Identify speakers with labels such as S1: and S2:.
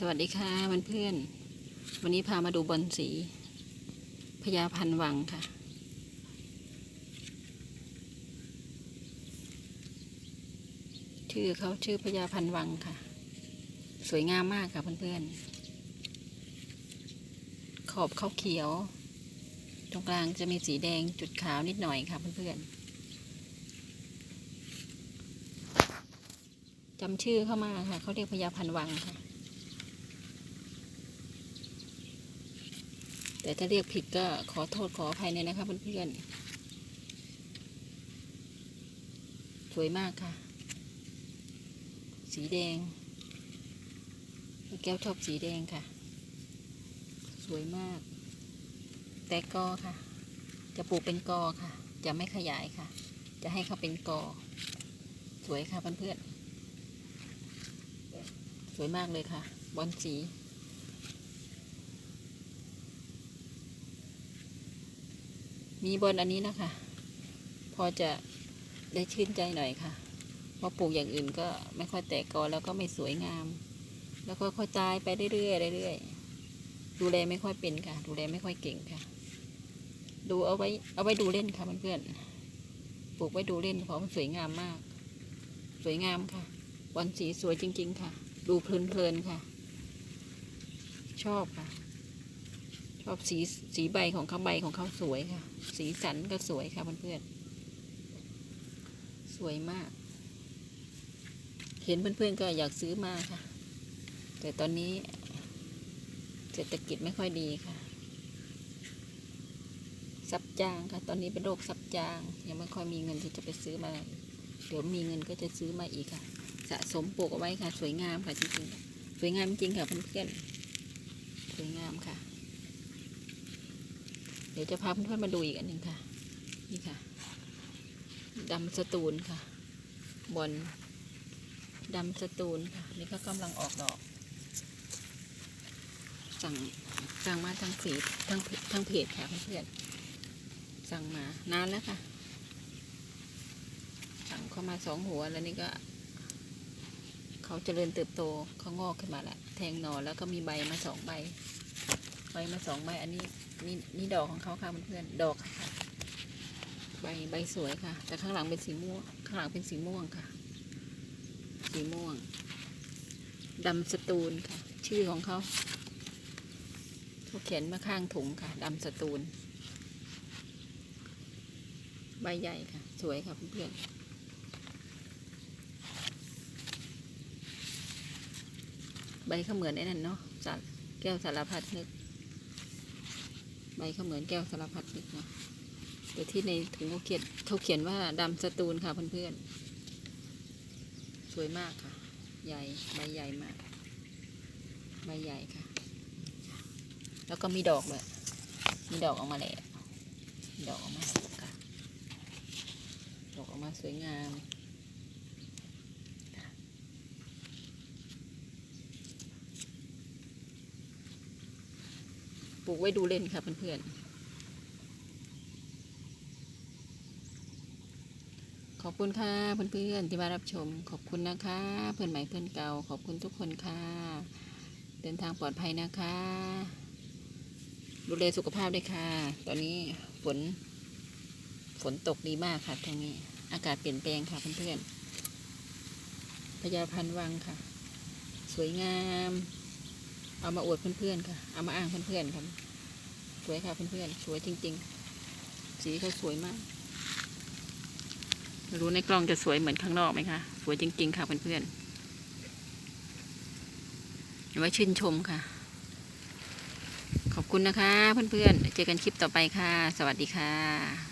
S1: สวัสดีค่ะเพื่อนๆวันนี้พามาดูบอลสีพญาพันวังค่ะ ชื่อเขาชื่อพญาพันวังค่ะ สวยงามมากค่ะเพื่อนๆขอบเขาเขียว ตรงกลางจะมีสีแดงจุดขาวนิดหน่อยค่ะเพื่อนๆจำชื่อเข้ามาค่ะ เขาเรียกพญาพันวังค่ะ แต่ถ้าเรียกผิดก็ขอโทษขออภัยเลยนะคะเพื่อนๆ สวยมากค่ะ สีแดง แก้วชอบสีแดงค่ะ สวยมาก แต่กอค่ะ จะปลูกเป็นกอค่ะ จะไม่ขยายค่ะ จะให้เขาเป็นกอ สวยค่ะเพื่อนๆ สวยมากเลยค่ะ บอลสี มีบนอันนี้นะคะ พอจะได้ชื่นใจหน่อยค่ะเพราะปลูกอย่างอื่นก็ไม่ค่อยแตกกอแล้วก็ไม่สวยงาม แล้วก็ค่อยตายไปเรื่อยๆเรื่อยๆดูแลไม่ค่อยเป็นค่ะ ดูแลไม่ค่อยเก่งค่ะ ดูเอาไว้เอาไว้ดูเล่นค่ะเพื่อนๆปลูกไว้ดูเล่นเพราะมันสวยงามมาก สวยงามค่ะบอลสีสวยจริง ๆ ค่ะ ดูเพลินๆค่ะ ชอบค่ะ ชอบสีสีใบของเขาใบของเขาสวยค่ะ สีสันก็สวยค่ะเพื่อนๆสวยมาก เห็นเพื่อนๆก็อยากซื้อมาค่ะ แต่ตอนนี้เศรษฐกิจไม่ค่อยดีค่ะซับจางค่ะ ตอนนี้เป็นโรคซับจาง ยังไม่ค่อยมีเงินที่จะไปซื้อมา เดี๋ยวมีเงินก็จะซื้อมาอีกค่ะ สะสมปลูกเอาไว้ค่ะ สวยงามค่ะจริงๆ สวยงามจริงค่ะเพื่อนๆ สวยงามค่ะ เดี๋ยวจะพาเพื่อนๆมาดูอีกอันหนึ่งค่ะ นี่ค่ะดำสตูลค่ะบอลดำสตูลค่ะ นี่ก็กำลังออกดอก สั่งสั่งมาทางเพจทางทางเพจค่ะเพื่อนๆสั่งมานานแล้วค่ะ สั่งเข้ามาสองหัวแล้วนี่ก็ เขาเจริญเติบโตเขางอกขึ้นมาแล้วแทงหน่อแล้วก็มีใบมาสองใบ ใบมาสองใบอันนี้ นี่นี่ดอกของเขาค่ะเพื่อนๆดอกค่ะ ใบใบสวยค่ะ แต่ข้างหลังเป็นสีม่วง ข้างหลังเป็นสีม่วงค่ะ สีม่วงดำสตูลค่ะ ชื่อของเขาเขาเขียนมาข้างถุงค่ะดำสตูลใบใหญ่ค่ะ สวยค่ะเพื่อนๆใบเขาเหมือนไอ้นั่นเนาะสัตว์แก้วสารพัดนึก ใบเขาเหมือนแก้วสารพัดนึกเนาะแต่ที่ในถุงเขาเขียนเขาเขียนว่าดำสตูลค่ะเพื่อนๆ สวยมากค่ะ ใหญ่ใบใหญ่มาก ใบใหญ่ค่ะ แล้วก็มีดอกเลยมีดอกออกมาแล้วดอกออกมาค่ะ ดอกออกมาสวยงาม ปลูกไว้ดูเล่นค่ะเพื่อนๆ ขอบคุณค่ะเพื่อนๆที่มารับชม ขอบคุณนะคะ เพื่อนใหม่เพื่อนเก่า ขอบคุณทุกคนค่ะ เดินทางปลอดภัยนะคะ ดูแลสุขภาพด้วยค่ะ ตอนนี้ฝน ฝนตกดีมากค่ะทางนี้ อากาศเปลี่ยนแปลงค่ะเพื่อนๆพญาพันวังค่ะ สวยงาม เอามาอวดเพื่อนๆค่ะ เอามาอ้างเพื่อนๆค่ะ สวยค่ะเพื่อนๆ สวยจริง ๆ สีเขาสวยมาก รู้ในกล้องจะสวยเหมือนข้างนอกไหมคะ สวยจริง ๆ ค่ะเพื่อนๆไว้ชื่นชมค่ะ ขอบคุณนะคะเพื่อนๆ เจอกันคลิปต่อไปค่ะ สวัสดีค่ะ